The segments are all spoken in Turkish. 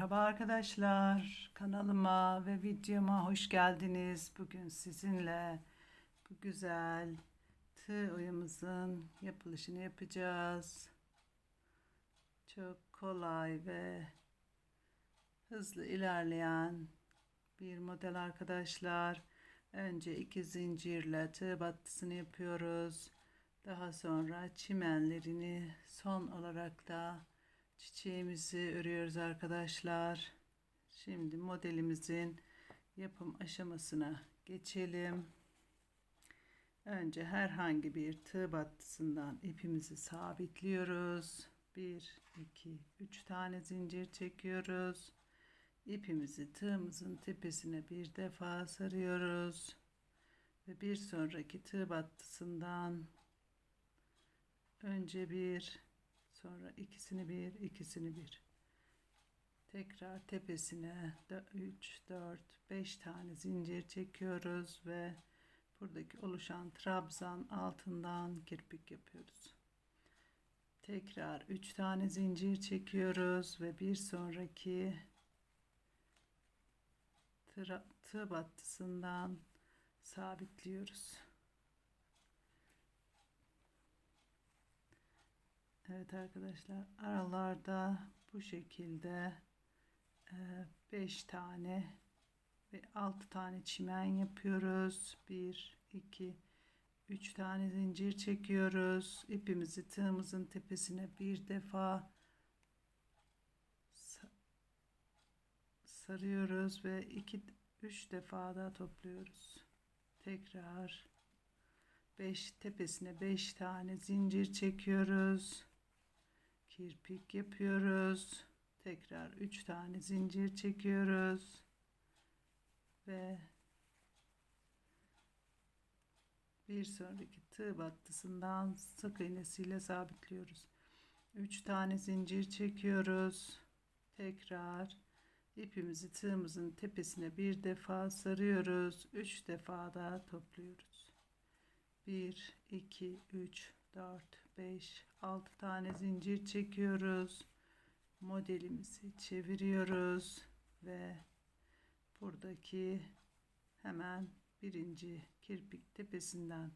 Merhaba arkadaşlar. Kanalıma ve videoma hoş geldiniz. Bugün sizinle bu güzel tığ oyamızın yapılışını yapacağız. Çok kolay ve hızlı ilerleyen bir model arkadaşlar. Önce iki zincirle tığ battısını yapıyoruz. Daha sonra çimenlerini son olarak da çiçeğimizi örüyoruz arkadaşlar. Şimdi modelimizin yapım aşamasına geçelim. Önce herhangi bir tığ battısından ipimizi sabitliyoruz. 1 2 3 tane zincir çekiyoruz. İpimizi tığımızın tepesine bir defa sarıyoruz ve bir sonraki tığ battısından önce bir Sonra ikisini bir, ikisini bir. Tekrar tepesine 3, 4, 5 tane zincir çekiyoruz ve buradaki oluşan trabzan altından kirpik yapıyoruz. Tekrar 3 tane zincir çekiyoruz ve bir sonraki tığ battısından sabitliyoruz. Evet arkadaşlar aralarda bu şekilde 5 e, tane ve 6 tane çimen yapıyoruz. 1 2 3 tane zincir çekiyoruz. İpimizi tığımızın tepesine bir defa sarıyoruz ve 2 3 defa da topluyoruz. Tekrar 5 tepesine 5 tane zincir çekiyoruz kirpik yapıyoruz. Tekrar 3 tane zincir çekiyoruz. Ve bir sonraki tığ battısından sık iğnesiyle sabitliyoruz. 3 tane zincir çekiyoruz. Tekrar ipimizi tığımızın tepesine bir defa sarıyoruz. 3 defa da topluyoruz. 1 2 3 4 5 6 tane zincir çekiyoruz. Modelimizi çeviriyoruz ve buradaki hemen birinci kirpik tepesinden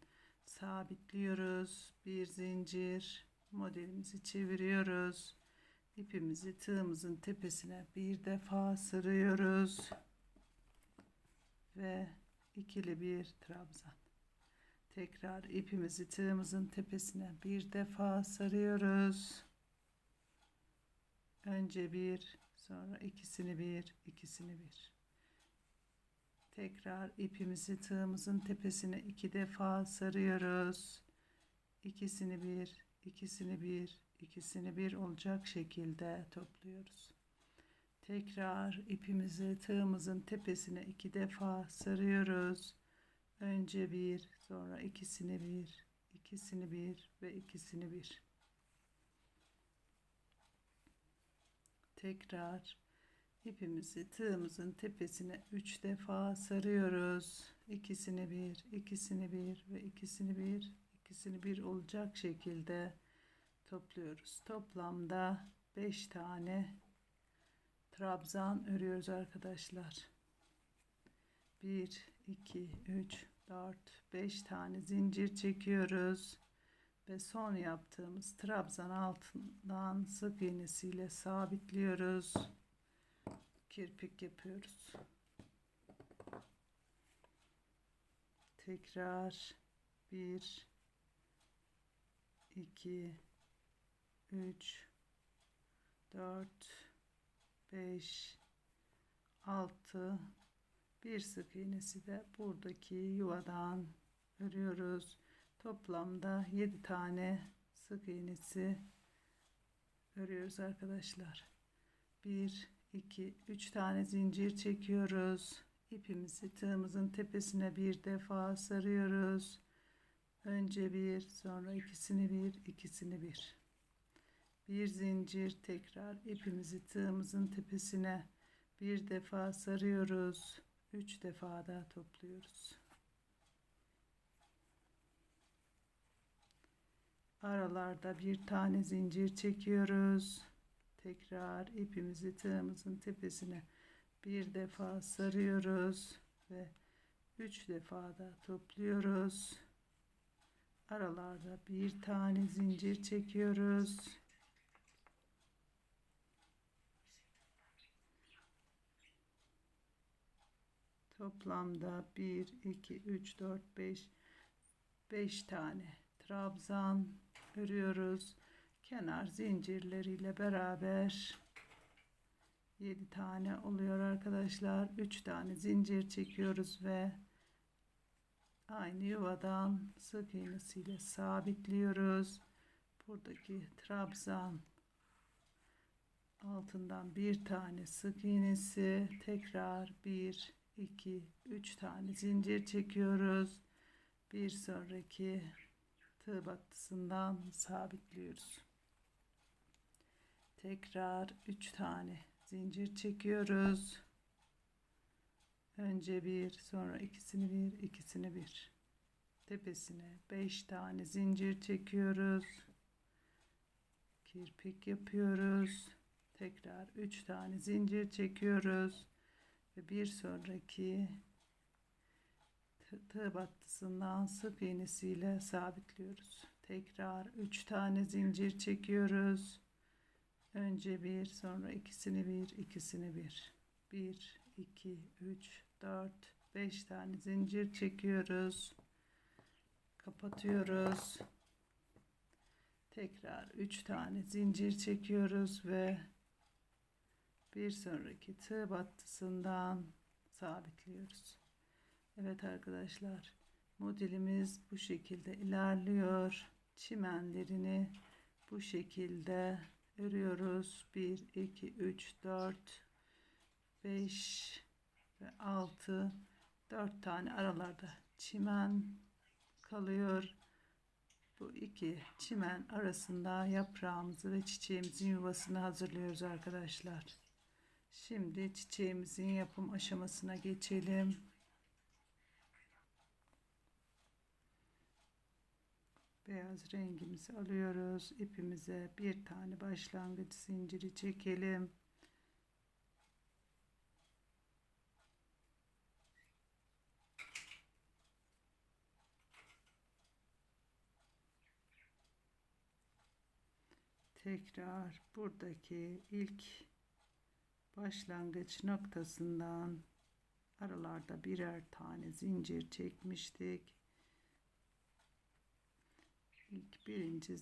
sabitliyoruz. Bir zincir modelimizi çeviriyoruz. İpimizi tığımızın tepesine bir defa sarıyoruz ve ikili bir trabzan Tekrar ipimizi tığımızın tepesine bir defa sarıyoruz. Önce bir, sonra ikisini bir, ikisini bir. Tekrar ipimizi tığımızın tepesine iki defa sarıyoruz. İkisini bir, ikisini bir, ikisini bir olacak şekilde topluyoruz. Tekrar ipimizi tığımızın tepesine iki defa sarıyoruz. Önce bir, sonra ikisini bir, ikisini bir ve ikisini bir. Tekrar ipimizi tığımızın tepesine üç defa sarıyoruz. İkisini bir, ikisini bir ve ikisini bir, ikisini bir olacak şekilde topluyoruz. Toplamda beş tane trabzan örüyoruz arkadaşlar. 1 2 3 4 5 tane zincir çekiyoruz ve son yaptığımız trabzan altından sık iğnesiyle sabitliyoruz. Kirpik yapıyoruz. Tekrar 1 2 3 4 5 6 bir sık iğnesi de buradaki yuvadan örüyoruz. Toplamda 7 tane sık iğnesi örüyoruz arkadaşlar. 1 2 3 tane zincir çekiyoruz. İpimizi tığımızın tepesine bir defa sarıyoruz. Önce bir, sonra ikisini bir, ikisini bir. Bir zincir tekrar ipimizi tığımızın tepesine bir defa sarıyoruz. 3 defa da topluyoruz. Aralarda bir tane zincir çekiyoruz. tekrar ipimizi tığımızın tepesine bir defa sarıyoruz ve üç defa da topluyoruz. Aralarda bir tane zincir çekiyoruz. Toplamda 1, 2, 3, 4, 5, 5 tane trabzan örüyoruz. Kenar zincirleriyle beraber 7 tane oluyor arkadaşlar. 3 tane zincir çekiyoruz ve aynı yuvadan sık iğnesiyle sabitliyoruz. Buradaki trabzan altından bir tane sık iğnesi tekrar 1 2 3 tane zincir çekiyoruz. Bir sonraki tığ battısından sabitliyoruz. Tekrar 3 tane zincir çekiyoruz. Önce bir, sonra ikisini bir, ikisini bir. Tepesine 5 tane zincir çekiyoruz. Kirpik yapıyoruz. Tekrar 3 tane zincir çekiyoruz ve bir sonraki tığ battısından sık iğnesiyle sabitliyoruz. Tekrar 3 tane zincir çekiyoruz. Önce bir, sonra ikisini bir, ikisini bir. 1 2 3 4 5 tane zincir çekiyoruz. Kapatıyoruz. Tekrar 3 tane zincir çekiyoruz ve bir sonraki tığ battısından sabitliyoruz. Evet arkadaşlar modelimiz bu şekilde ilerliyor. Çimenlerini bu şekilde örüyoruz. 1, 2, 3, 4, 5 ve 6 4 tane aralarda çimen kalıyor. Bu iki çimen arasında yaprağımızı ve çiçeğimizin yuvasını hazırlıyoruz arkadaşlar. Şimdi çiçeğimizin yapım aşamasına geçelim. Beyaz rengimizi alıyoruz. İpimize bir tane başlangıç zinciri çekelim. Tekrar buradaki ilk başlangıç noktasından aralarda birer tane zincir çekmiştik. İlk birinci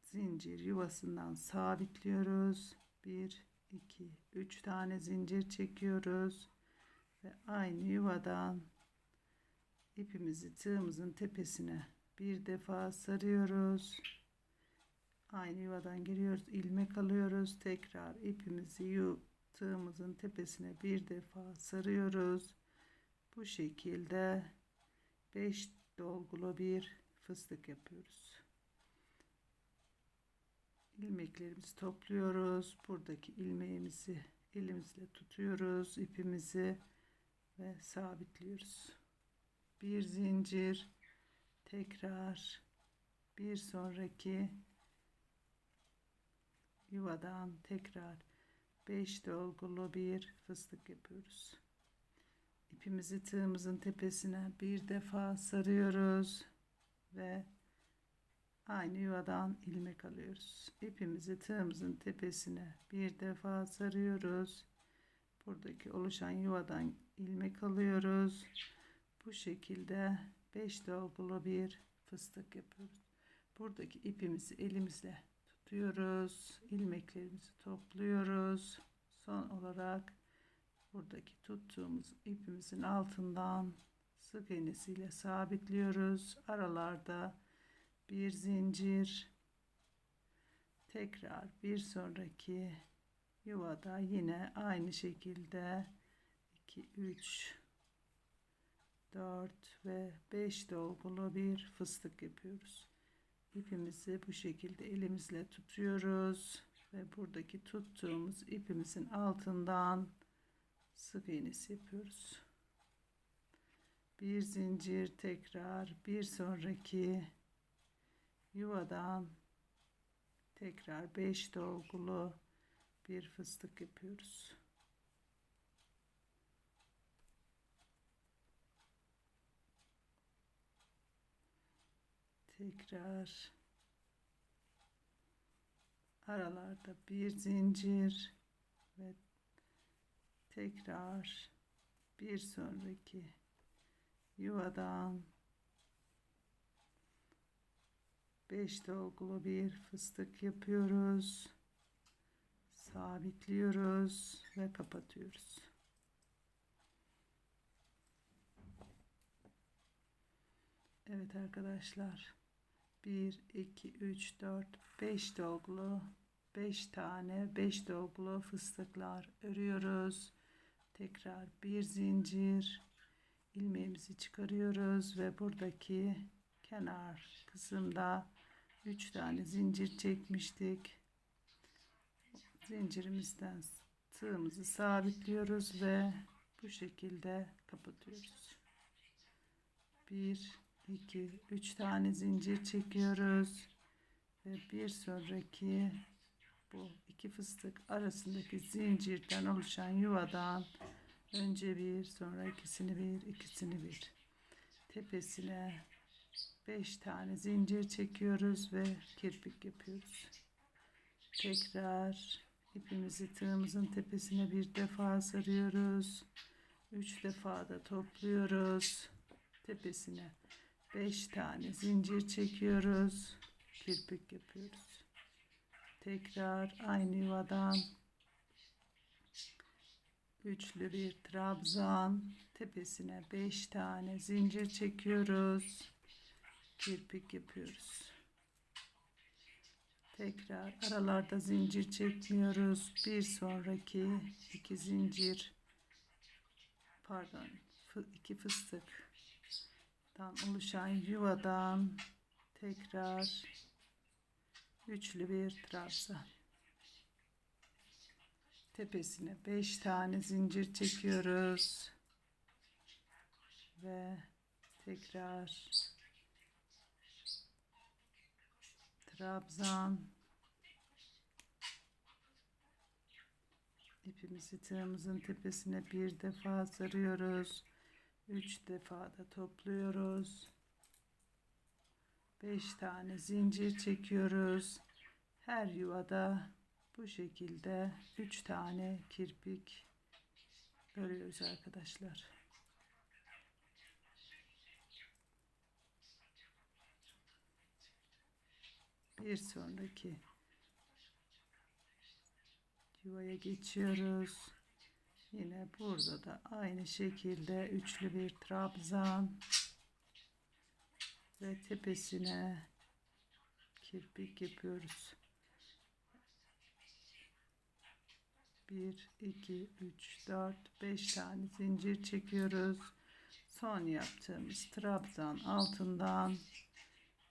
zincir yuvasından sabitliyoruz. 1 2 3 tane zincir çekiyoruz ve aynı yuvadan ipimizi tığımızın tepesine bir defa sarıyoruz. Aynı yuvadan giriyoruz. ilmek alıyoruz. Tekrar ipimizi tığımızın tepesine bir defa sarıyoruz. Bu şekilde 5 dolgulu bir fıstık yapıyoruz. ilmeklerimizi topluyoruz. Buradaki ilmeğimizi elimizle tutuyoruz. ipimizi ve sabitliyoruz. Bir zincir tekrar bir sonraki yuvadan tekrar 5 dolgulu bir fıstık yapıyoruz. İpimizi tığımızın tepesine bir defa sarıyoruz ve aynı yuvadan ilmek alıyoruz. İpimizi tığımızın tepesine bir defa sarıyoruz. Buradaki oluşan yuvadan ilmek alıyoruz. Bu şekilde 5 dolgulu bir fıstık yapıyoruz. Buradaki ipimizi elimizle tutuyoruz. ilmeklerimizi topluyoruz. Son olarak buradaki tuttuğumuz ipimizin altından sık iğnesiyle sabitliyoruz. Aralarda bir zincir tekrar bir sonraki yuvada yine aynı şekilde 2 3 4 ve 5 dolgulu bir fıstık yapıyoruz. İpimizi bu şekilde elimizle tutuyoruz ve buradaki tuttuğumuz ipimizin altından sık iğnesi yapıyoruz bir zincir tekrar bir sonraki yuvadan tekrar 5 dolgulu bir fıstık yapıyoruz. Tekrar aralarda bir zincir ve tekrar bir sonraki yuvadan 5 dolgulu bir fıstık yapıyoruz. Sabitliyoruz ve kapatıyoruz. Evet arkadaşlar. 1 2 3 4 5 dolgulu 5 tane 5 dolgulu fıstıklar örüyoruz. Tekrar bir zincir ilmeğimizi çıkarıyoruz ve buradaki kenar kısımda 3 tane zincir çekmiştik. Zincirimizden tığımızı sabitliyoruz ve bu şekilde kapatıyoruz. 1 2 3 tane zincir çekiyoruz ve bir sonraki bu iki fıstık arasındaki zincirden oluşan yuvadan önce bir sonra ikisini bir ikisini bir tepesine 5 tane zincir çekiyoruz ve kirpik yapıyoruz. Tekrar ipimizi tığımızın tepesine bir defa sarıyoruz. 3 defa da topluyoruz. Tepesine 5 tane zincir çekiyoruz. Kirpik yapıyoruz. Tekrar aynı yuvadan üçlü bir trabzan tepesine 5 tane zincir çekiyoruz kirpik yapıyoruz. Tekrar aralarda zincir çekmiyoruz. Bir sonraki iki zincir pardon iki fıstıktan oluşan yuvadan tekrar üçlü bir trabzan. Tepesine 5 tane zincir çekiyoruz. Ve tekrar trabzan. İpimizi tığımızın tepesine bir defa sarıyoruz üç defa da topluyoruz. Beş tane zincir çekiyoruz. Her yuvada bu şekilde üç tane kirpik örüyoruz arkadaşlar. Bir sonraki yuvaya geçiyoruz. Yine burada da aynı şekilde üçlü bir trabzan ve tepesine kirpik yapıyoruz. 1 2 3 4 5 tane zincir çekiyoruz. Son yaptığımız trabzan altından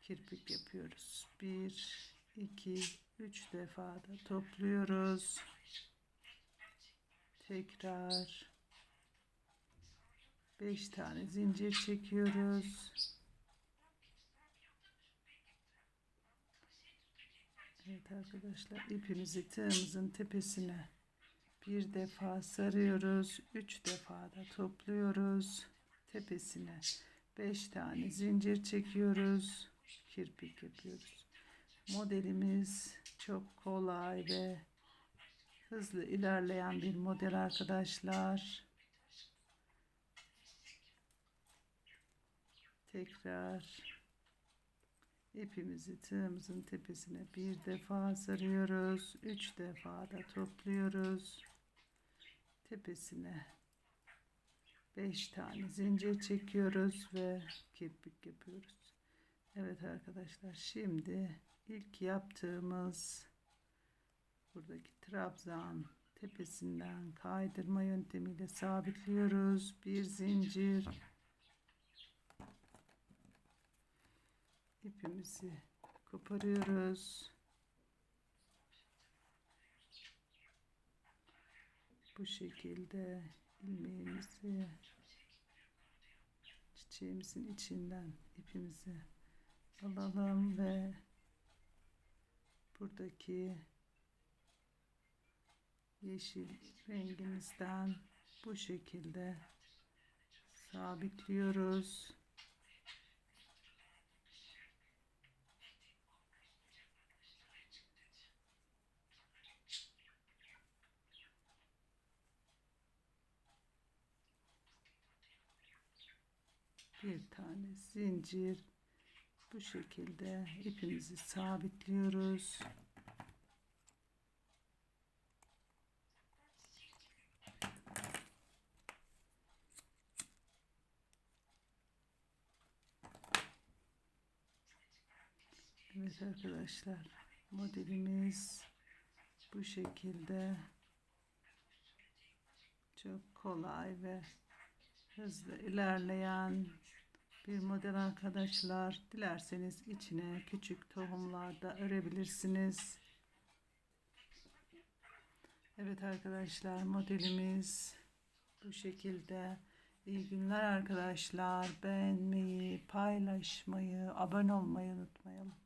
kirpik yapıyoruz. 1 2 3 defa da topluyoruz. Tekrar 5 tane zincir çekiyoruz. Evet arkadaşlar ipimizi tığımızın tepesine bir defa sarıyoruz. Üç defa da topluyoruz. Tepesine beş tane zincir çekiyoruz kirpik yapıyoruz. Modelimiz çok kolay ve hızlı ilerleyen bir model arkadaşlar. Tekrar ipimizi tığımızın tepesine bir defa sarıyoruz. Üç defa da topluyoruz. Tepesine beş tane zincir çekiyoruz ve kirpik yapıyoruz. Evet arkadaşlar şimdi ilk yaptığımız buradaki trabzan tepesinden kaydırma yöntemiyle sabitliyoruz. Bir zincir ipimizi koparıyoruz. Bu şekilde ilmeğimizi çiçeğimizin içinden ipimizi alalım ve buradaki yeşil rengimizden bu şekilde sabitliyoruz. Bir tane zincir bu şekilde ipimizi sabitliyoruz. Evet arkadaşlar modelimiz bu şekilde çok kolay ve hızlı ilerleyen bir model arkadaşlar. Dilerseniz içine küçük tohumlar da örebilirsiniz. Evet arkadaşlar modelimiz bu şekilde. İyi günler arkadaşlar. Beğenmeyi, paylaşmayı, abone olmayı unutmayalım.